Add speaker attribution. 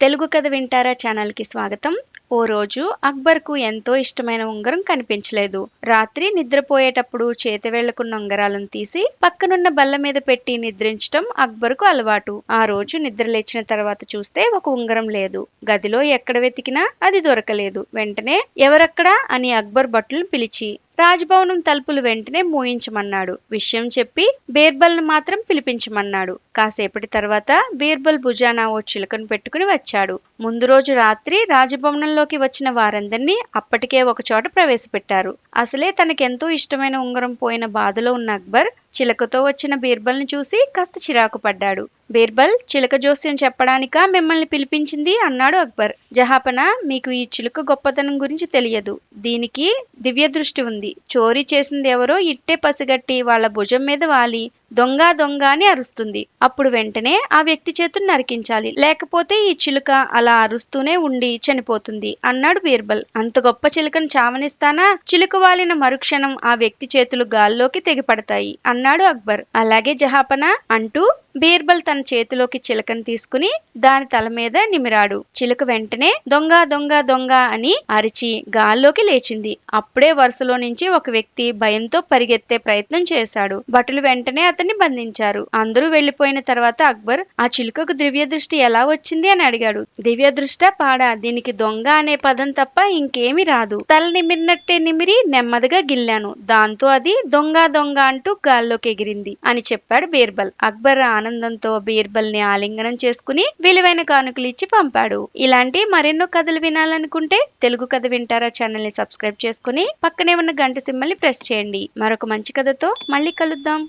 Speaker 1: తెలుగు కథ వింటారా ఛానల్కి స్వాగతం. ఓ రోజు అక్బర్కు ఎంతో ఇష్టమైన ఉంగరం కనిపించలేదు. రాత్రి నిద్రపోయేటప్పుడు చేతివేళ్ళకున్న ఉంగరాలను తీసి పక్కనున్న బల్ల మీద పెట్టి నిద్రించటం అక్బర్కు అలవాటు. ఆ రోజు నిద్ర లేచిన తర్వాత చూస్తే ఒక ఉంగరం లేదు. గదిలో ఎక్కడ వెతికినా అది దొరకలేదు. వెంటనే ఎవరక్కడా అని అక్బర్ భటులను పిలిచి రాజభవనం తలుపులు వెంటనే మూయించమన్నాడు. విషయం చెప్పి బీర్బల్ను మాత్రం పిలిపించమన్నాడు. కాసేపటి తర్వాత బీర్బల్ భుజాన ఓ చిలుకను పెట్టుకుని వచ్చాడు. ముందు రోజు రాత్రి రాజభవనంలోకి వచ్చిన వారందరినీ అప్పటికే ఒక చోట ప్రవేశపెట్టారు. అసలే తనకెంతో ఇష్టమైన ఉంగరం పోయిన బాధలో ఉన్న అక్బర్ చిలకతో వచ్చిన బీర్బల్ని చూసి కాస్త చిరాకు పడ్డాడు. బీర్బల్ చిలక జోస్యం చెప్పడానికా మిమ్మల్ని పిలిపించింది అన్నాడు అక్బర్. జహాపన మీకు ఈ చిలుక గొప్పతనం గురించి తెలియదు. దీనికి దివ్య దృష్టి ఉంది. చోరీ చేసింది ఎవరో ఇట్టే పసిగట్టి వాళ్ళ భుజం మీద వాలి దొంగ దొంగ అని అరుస్తుంది. అప్పుడు వెంటనే ఆ వ్యక్తి చేతులు నరికించాలి. లేకపోతే ఈ చిలుక అలా అరుస్తూనే ఉండి చనిపోతుంది అన్నాడు బీర్బల్. అంత గొప్ప చిలుకను చావనిస్తానా? చిలుక వాలిన మరుక్షణం ఆ వ్యక్తి చేతులు గాల్లోకి తెగిపడతాయి అన్నాడు అక్బర్. అలాగే జహాపన అంటూ బీర్బల్ తన తన చేతిలోకి చిలకను తీసుకుని దాని తల మీద నిమిరాడు. చిలుక వెంటనే దొంగ దొంగ దొంగ అని అరిచి గాల్లోకి లేచింది. అప్పుడే వరుసలో నుంచి ఒక వ్యక్తి భయంతో పరిగెత్తే ప్రయత్నం చేశాడు. భటులు వెంటనే అతన్ని బంధించారు. అందరూ వెళ్ళిపోయిన తర్వాత అక్బర్ ఆ చిలుకకు దివ్య దృష్టి ఎలా వచ్చింది? అని అడిగాడు. దివ్య దృష్ట పాడా దీనికి దొంగ అనే పదం తప్ప ఇంకేమి రాదు. తల నిమిరినట్టే నిమిరి నెమ్మదిగా గిల్లాను. దాంతో అది దొంగ దొంగ అంటూ గాల్లోకి ఎగిరింది అని చెప్పాడు బీర్బల్. అక్బర్ ఆనందంతో బీర్బల్ని ఆలింగనం చేసుకుని విలువైన కానుకలు ఇచ్చి పంపాడు. ఇలాంటి మరెన్నో కథలు వినాలనుకుంటే తెలుగు కథ వింటారా ఛానల్ని సబ్స్క్రైబ్ చేసుకుని పక్కనే ఉన్న గంట సింబల్ని ప్రెస్ చేయండి. మరొక మంచి కథతో మళ్ళీ కలుద్దాం.